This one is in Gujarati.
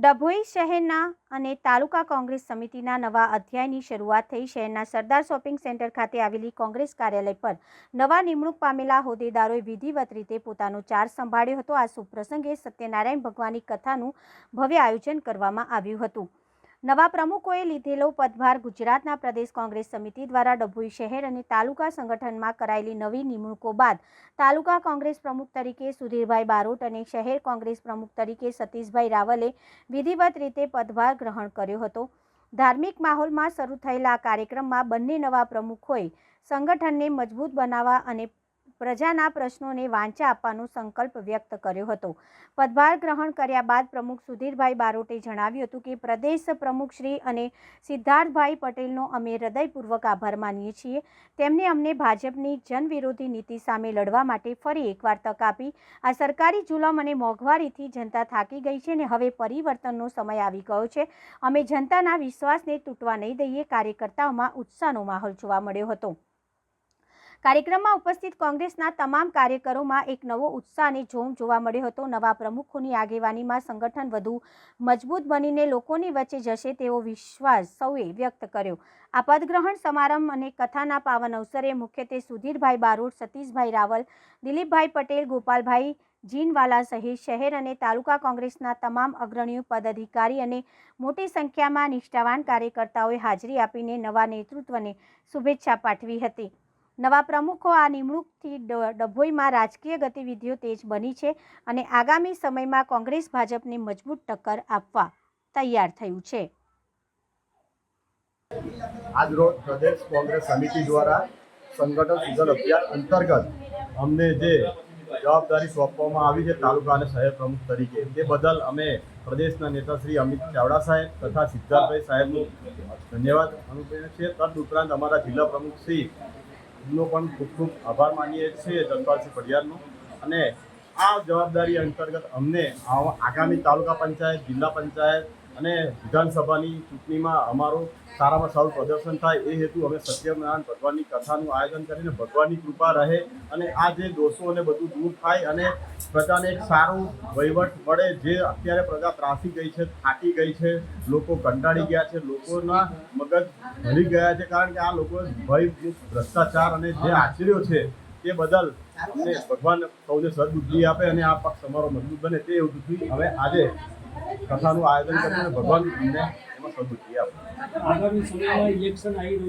ડભોઈ શહેરના અને તાલુકા કોંગ્રેસ સમિતિના નવા અધ્યાયની શરૂઆત થઈ. શહેરના સરદાર શોપિંગ સેન્ટર ખાતે આવેલી કોંગ્રેસ કાર્યાલય પર નવા નિમણૂક પામેલા હોદ્દેદારોએ વિધિવત રીતે પોતાનો ચાર્જ સંભાળ્યો હતો. આ શુભ પ્રસંગે સત્યનારાયણ ભગવાનની કથાનું ભવ્ય આયોજન કરવામાં આવ્યું હતું. નવા પ્રમુખોએ લીધેલો પદભાર ગુજરાતના પ્રદેશ કોંગ્રેસ સમિતિ દ્વારા ડભોઈ શહેર અને તાલુકા સંગઠનમાં કરાયેલી નવી નિમણૂકો બાદ તાલુકા કોંગ્રેસ પ્રમુખ તરીકે સુધીરભાઈ બારોટ અને શહેર કોંગ્રેસ પ્રમુખ તરીકે સતીશભાઈ રાવલે વિધિવત રીતે પદભાર ગ્રહણ કર્યો હતો. ધાર્મિક માહોલમાં શરૂ થયેલા આ કાર્યક્રમમાં બંને નવા પ્રમુખોએ સંગઠનને મજબૂત બનાવવા અને પ્રજાના પ્રશ્નોને વાંચા આપવાનો સંકલ્પ વ્યક્ત કર્યો હતો. પદભાર ગ્રહણ કર્યા બાદ પ્રમુખ સુધીરભાઈ બારોટે જણાવ્યું હતું કે પ્રદેશ પ્રમુખશ્રી અને સિદ્ધાર્થભાઈ પટેલનો અમે હૃદયપૂર્વક આભાર માનીએ છીએ. તેમણે અમને ભાજપની જનવિરોધી નીતિ સામે લડવા માટે ફરી એકવાર તક આપી. આ સરકારી જુલમ અને મોંઘવારીથી જનતા થાકી ગઈ છે અને હવે પરિવર્તનનો સમય આવી ગયો છે. અમે જનતાના વિશ્વાસને તૂટવા નહીં દઈએ. કાર્યકર્તાઓમાં ઉત્સાહનો માહોલ જોવા મળ્યો હતો. કાર્યક્રમમાં ઉપસ્થિત કોંગ્રેસના તમામ કાર્યકરોમાં એક નવો ઉત્સાહ અને જોમ જોવા મળ્યો હતો. નવા પ્રમુખોની આગેવાનીમાં સંગઠન વધુ મજબૂત બનીને લોકોની વચ્ચે જશે તેવો વિશ્વાસ સૌએ વ્યક્ત કર્યો. આ પદગ્રહણ સમારંભ અને કથાના પાવન અવસરે મુખ્યત્વે સુધીરભાઈ બારોટ, સતીશભાઈ રાવલ, દિલીપભાઈ પટેલ, ગોપાલભાઈ જીનવાલા સહિત શહેર અને તાલુકા કોંગ્રેસના તમામ અગ્રણીઓ, પદાધિકારી અને મોટી સંખ્યામાં નિષ્ઠાવાન કાર્યકર્તાઓએ હાજરી આપીને નવા નેતૃત્વને શુભેચ્છા પાઠવી હતી. નવા પ્રમુખો આ નિમણૂકથી ડભોઈમાં રાજકીય ગતિવિધિઓ તેજ બની છે અને આગામી સમયમાં કોંગ્રેસ ભાજપને મજબૂત ટક્કર આપવા તૈયાર થયું છે. આજરોજ પ્રદેશ કોંગ્રેસ સમિતિ દ્વારા સંગઠન સુધન અભિયાન અંતર્ગત અમને જે જવાબદારી સોંપવામાં આવી છે તાલુકા અને શહેર પ્રમુખ તરીકે, તે બદલ અમે પ્રદેશના નેતા શ્રી અમિત ચાવડા સાહેબ તથા સિદ્ધાર્થભાઈ સાહેબનું ધન્યવાદ અનુભવીએ છીએ. તદ ઉપરાંત અમારા જિલ્લા પ્રમુખ શ્રી નો પણ ખૂબ ખૂબ આભાર માનીએ છીએ ધનપાલસિંહ પડિયારનો અને આ જવાબદારી અંતર્ગત અમને આગામી તાલુકા પંચાયત, જિલ્લા પંચાયત અને વિધાનસભાની ચૂંટણીમાં અમારો સારામાં સારું પ્રદર્શન થાય એ હેતુ અમે સત્યનારાયણ ભગવાનની કથાનું આયોજન કરીને ભગવાનની કૃપા રહે અને આ જે દોષો અને બધું દૂર થાય અને પ્રજાને એક સારું વહીવટ મળે જે અત્યારે પ્રજા ત્રાસી ગઈ છે, થાકી ગઈ છે, લોકો કંટાળી ગયા છે, લોકોના મગજ ભરી ગયા છે કારણ કે આ લોકો ભય ભ્રષ્ટાચાર અને જે આચર્યો છે તે બદલ અમને ભગવાન સૌને સદબુદ્ધિ આપે અને આ પક્ષ અમારો મજબૂત બને તે હેતુથી હવે આજે કથાનું આયોજન કરીને ભગવાન અમને એમાં સદબુદ્ધિ આપે. આગામી સમયમાં ઇલેક્શન આવી